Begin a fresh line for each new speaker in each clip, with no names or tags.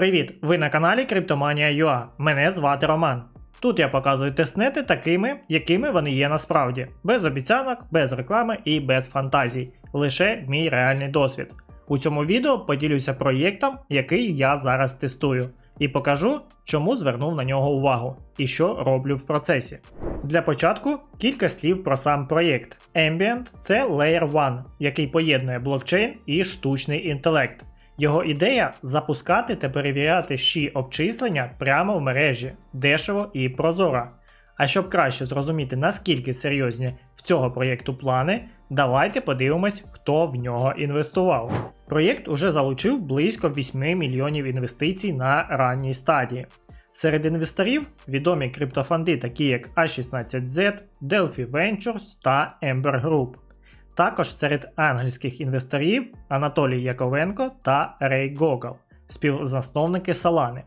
Привіт! Ви на каналі Криптоманія.ua. Мене звати Роман. Тут я показую тестнети такими, якими вони є насправді, без обіцянок, без реклами і без фантазій. Лише мій реальний досвід. У цьому відео поділюся проєктом, який я зараз тестую, і покажу, чому звернув на нього увагу і що роблю в процесі. Для початку кілька слів про сам проєкт. Ambient це Layer 1, який поєднує блокчейн і штучний інтелект. Його ідея запускати та перевіряти щі обчислення прямо в мережі, дешево і прозоро. А щоб краще зрозуміти, наскільки серйозні в цього проєкту плани, давайте подивимось, хто в нього інвестував. Проєкт уже залучив близько 8 мільйонів інвестицій на ранній стадії. Серед інвесторів відомі криптофонди, такі як A16Z, Delphi Ventures та Ember Group. Також серед ангельських інвесторів Анатолій Яковенко та Рей Гогол, співзасновники Solana.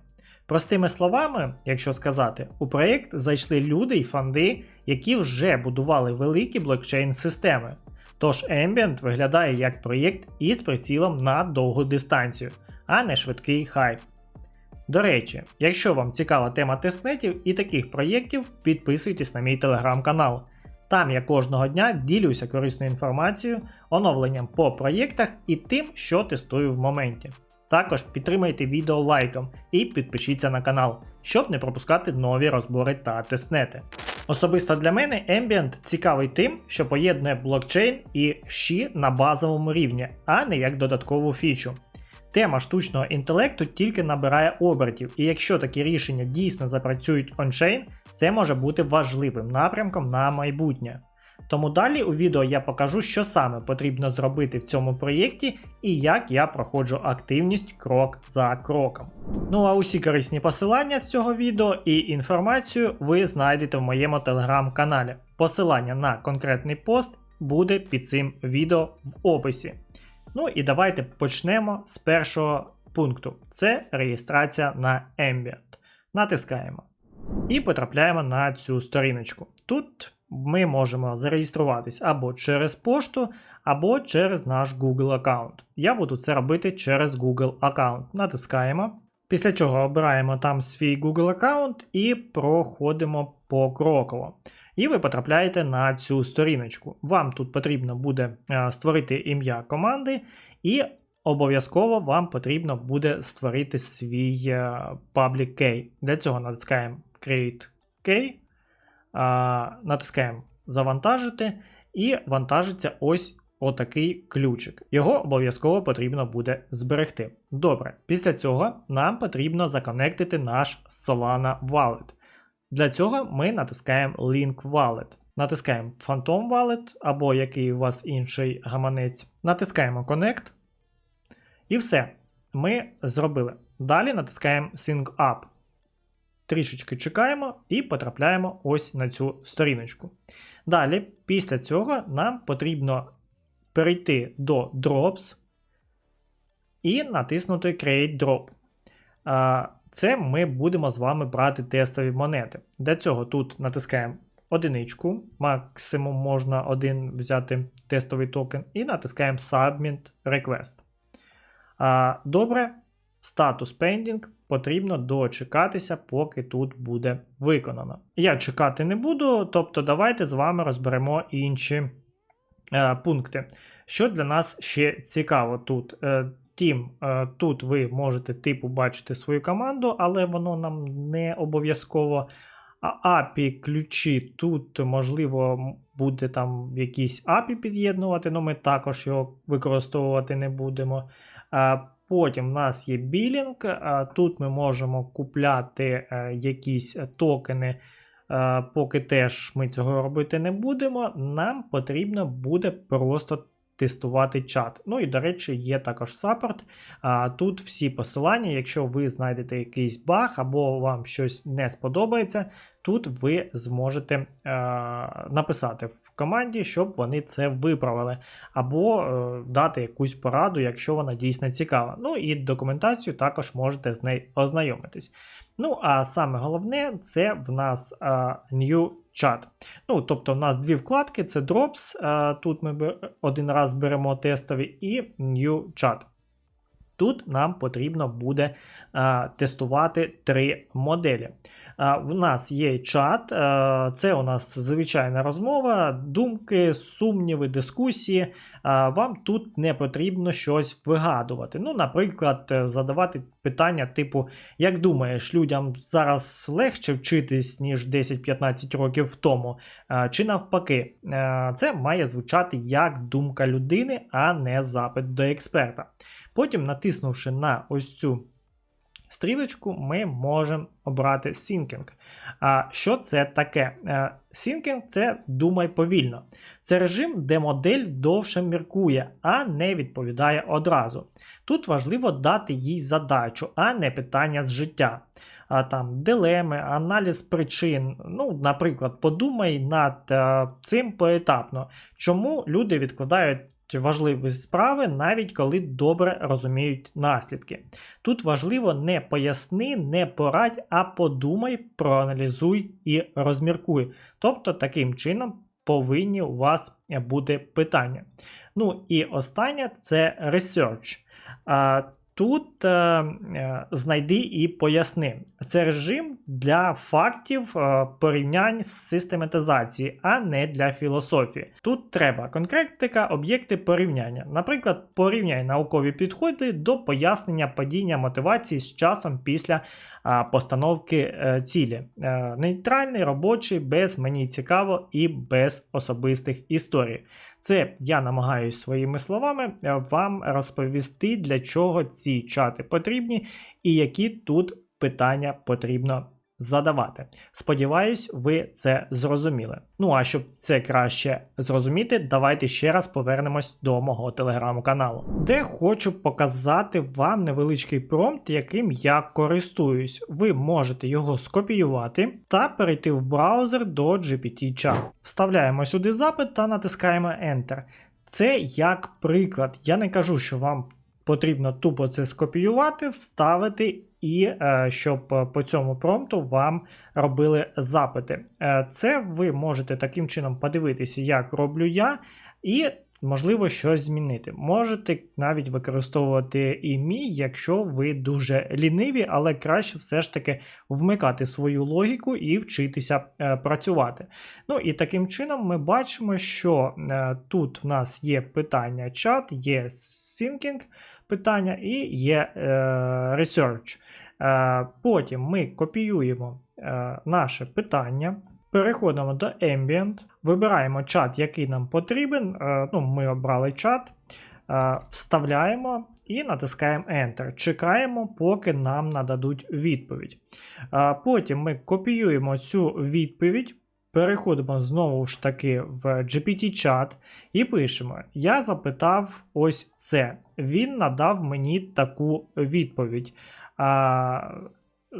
Простими словами, якщо сказати, у проєкт зайшли люди й фонди, які вже будували великі блокчейн-системи. Тож Ambient виглядає як проєкт із прицілом на довгу дистанцію, а не швидкий хайп. До речі, якщо вам цікава тема тестнетів і таких проєктів, підписуйтесь на мій телеграм-канал. Там я кожного дня ділюся корисною інформацією, оновленням по проєктах і тим, що тестую в моменті. Також підтримайте відео лайком і підпишіться на канал, щоб не пропускати нові розбори та тестнети. Особисто для мене Ambient цікавий тим, що поєднує блокчейн і щі на базовому рівні, а не як додаткову фічу. Тема штучного інтелекту тільки набирає обертів, і якщо такі рішення дійсно запрацюють ончейн, це може бути важливим напрямком на майбутнє. Тому далі у відео я покажу, що саме потрібно зробити в цьому проєкті і як я проходжу активність крок за кроком. Ну а усі корисні посилання з цього відео і інформацію ви знайдете в моєму телеграм-каналі. Посилання на конкретний пост буде під цим відео в описі. Ну і давайте почнемо з першого пункту: це реєстрація на Ambient. Натискаємо. І потрапляємо на цю сторіночку. Тут ми можемо зареєструватись або через пошту, або через наш Google аккаунт. Я буду це робити через Google аккаунт. Натискаємо. Після чого обираємо там свій Google аккаунт і проходимо покроково. І ви потрапляєте на цю сторіночку. Вам тут потрібно буде е, створити ім'я команди, і обов'язково вам потрібно буде створити свій е, public key. Для цього натискаємо Create Key, натискаємо Завантажити, і вантажиться ось отакий ключик. Його обов'язково потрібно буде зберегти. Добре, після цього нам потрібно законектити наш Solana Wallet. Для цього ми натискаємо Link Wallet. Натискаємо Phantom Wallet або який у вас інший гаманець. Натискаємо Connect. І все. Ми зробили. Далі натискаємо Sync Up. Трішечки чекаємо і потрапляємо ось на цю сторіночку. Далі, після цього, нам потрібно перейти до Drops і натиснути Create Drop. Це ми будемо з вами брати тестові монети. Для цього тут натискаємо одиничку, максимум можна один взяти тестовий токен, і натискаємо Submit Request. А, Добре, статус Pending потрібно дочекатися, поки тут буде виконано. Я чекати не буду, тобто давайте з вами розберемо інші е, пункти. Що для нас ще цікаво тут? Е, Тім, е, тут ви можете типу бачити свою команду, але воно нам не обов'язково. А API ключі тут, можливо, буде там якісь API під'єднувати, але ми також його використовувати не будемо. Потім в нас є білінг, тут ми можемо купляти е, якісь токени, поки теж ми цього робити не будемо. Нам потрібно буде просто тестувати чат. Ну і, до речі, є також саппорт. Тут всі посилання, якщо ви знайдете якийсь баг або вам щось не сподобається, тут ви зможете е, написати в команді, щоб вони це виправили, або е, дати якусь пораду, якщо вона дійсно цікава. Ну і документацію також можете з нею ознайомитись. Ну, а саме головне, це в нас е, New Chat. Ну, Тобто, у нас дві вкладки: це Drops. Е, тут ми один раз беремо тестові, і New Chat. Тут нам потрібно буде тестувати три моделі. В нас є чат, це у нас звичайна розмова, думки, сумніви, дискусії. Вам тут не потрібно щось вигадувати. Ну, наприклад, е, задавати питання типу: як думаєш, людям зараз легше вчитись, ніж 10-15 років тому, чи навпаки, Е, це має звучати як думка людини, а не запит до експерта. Потім, натиснувши на ось цю стрілочку, ми можемо обрати Syncing. А що це таке? Е, Syncing – це думай повільно. Це режим, де модель довше міркує, а не відповідає одразу. Тут важливо дати їй задачу, а не питання з життя. А там дилеми, аналіз причин. Ну, наприклад, подумай над е, цим поетапно, чому люди відкладають важливі справи, навіть коли добре розуміють наслідки. Тут важливо не поясни, не порадь, а подумай, проаналізуй і розміркуй. Тобто, таким чином повинні у вас бути питання. Ну і останнє це research. Тут е, е, знайди і поясни. Це режим для фактів, е, порівнянь з систематизації, а не для філософії. Тут треба конкретика, об'єкти порівняння. Наприклад, порівняй наукові підходи до пояснення падіння мотивації з часом після постановки е, цілі. Е, нейтральний, робочий, без мені цікаво і без особистих історій. Це я намагаюся своїми словами е, вам розповісти, для чого ці чати потрібні і які тут питання потрібно задавати. Сподіваюсь, ви це зрозуміли. Ну а щоб це краще зрозуміти, давайте ще раз повернемось до мого телеграм-каналу, де хочу показати вам невеличкий промпт, яким я користуюсь. Ви можете його скопіювати та перейти в браузер до GPT-чат. Вставляємо сюди запит та натискаємо Enter. Це як приклад. Я не кажу, що вам потрібно тупо це скопіювати, вставити, і е, щоб по цьому промпту вам робили запити. Е, це ви можете таким чином подивитися, як роблю я, і. Можливо, щось змінити. Можете навіть використовувати і мій, якщо ви дуже ліниві, але краще все ж таки вмикати свою логіку і вчитися е, працювати. Ну і таким чином ми бачимо, що е, тут в нас є питання чат, є syncing, питання і є е, research. Е, Потім ми копіюємо е, наше питання. Переходимо до Ambient, вибираємо чат, який нам потрібен. Е, ну, Ми обрали чат, е, вставляємо і натискаємо Enter. Чекаємо, поки нам нададуть відповідь. Е, потім ми копіюємо цю відповідь, переходимо знову ж таки в GPT-чат і пишемо: Я запитав ось це. Він надав мені таку відповідь. А,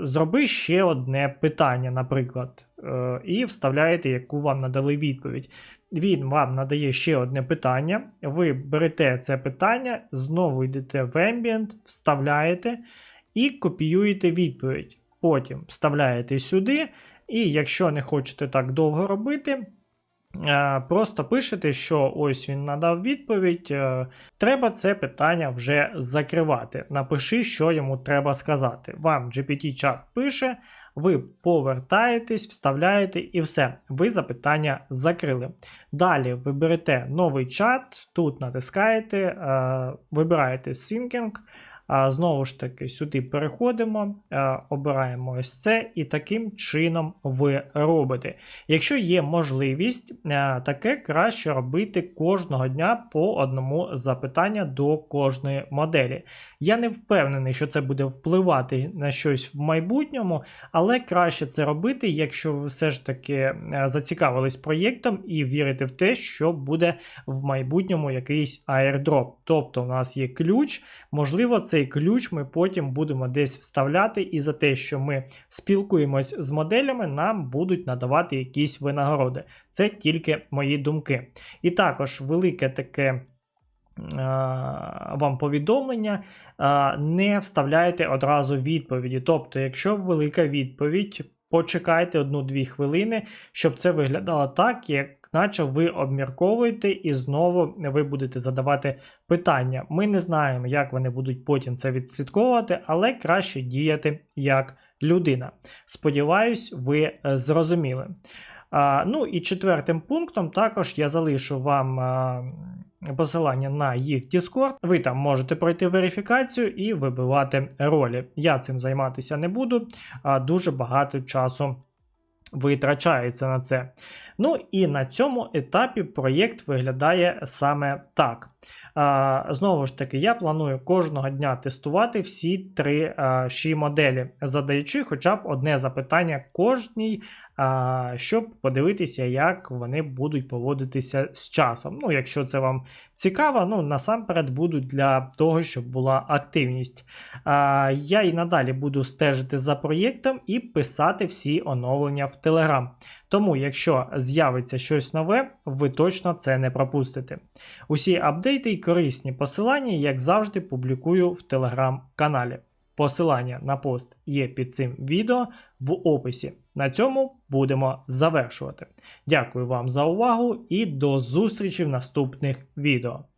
Зроби ще одне питання, наприклад, е, і вставляєте, яку вам надали відповідь. Він вам надає ще одне питання. Ви берете це питання, знову йдете в Ambient, вставляєте і копіюєте відповідь. Потім вставляєте сюди. І якщо не хочете так довго робити, е, просто пишете, що ось він надав відповідь. е, Треба це питання вже закривати. Напиши, що йому треба сказати. Вам GPT-чат пише, ви повертаєтесь, вставляєте і все. Ви запитання закрили. Далі ви берете новий чат, тут натискаєте, е, вибираєте Syncing. Знову ж таки, сюди переходимо, обираємо ось це, і таким чином ви робите. Якщо є можливість, таке краще робити кожного дня по одному запитання до кожної моделі. Я не впевнений, що це буде впливати на щось в майбутньому, але краще це робити, якщо ви все ж таки зацікавились проєктом і вірите в те, що буде в майбутньому якийсь аірдроп. Тобто, у нас є ключ, можливо, цей ключ ми потім будемо десь вставляти, і за те, що ми спілкуємось з моделями, нам будуть надавати якісь винагороди. Це тільки мої думки. І також велике таке. Вам повідомлення, не вставляйте одразу відповіді. Тобто, якщо велика відповідь почекайте одну-дві хвилини, щоб це виглядало так, як наче ви обмірковуєте і знову ви будете задавати питання. Ми не знаємо, як вони будуть потім це відслідковувати, але краще діяти як людина. Сподіваюсь, ви е, зрозуміли. А, ну і четвертим пунктом також я залишу вам а, посилання на їх Discord. Ви там можете пройти верифікацію і вибивати ролі. Я цим займатися не буду, а дуже багато часу витрачається на це. Ну і на цьому етапі проєкт виглядає саме так. Знову ж таки, я планую кожного дня тестувати всі три ші моделі, задаючи хоча б одне запитання кожній, щоб подивитися, як вони будуть поводитися з часом. Ну, якщо це вам цікаво, ну насамперед будуть для того, щоб була активність. Я і надалі буду стежити за проєктом і писати всі оновлення в Telegram. Тому, якщо з'явиться щось нове, ви точно це не пропустите. Усі апдейти і корисні посилання, як завжди, публікую в телеграм-каналі. Посилання на пост є під цим відео в описі. На цьому будемо завершувати. Дякую вам за увагу і до зустрічі в наступних відео.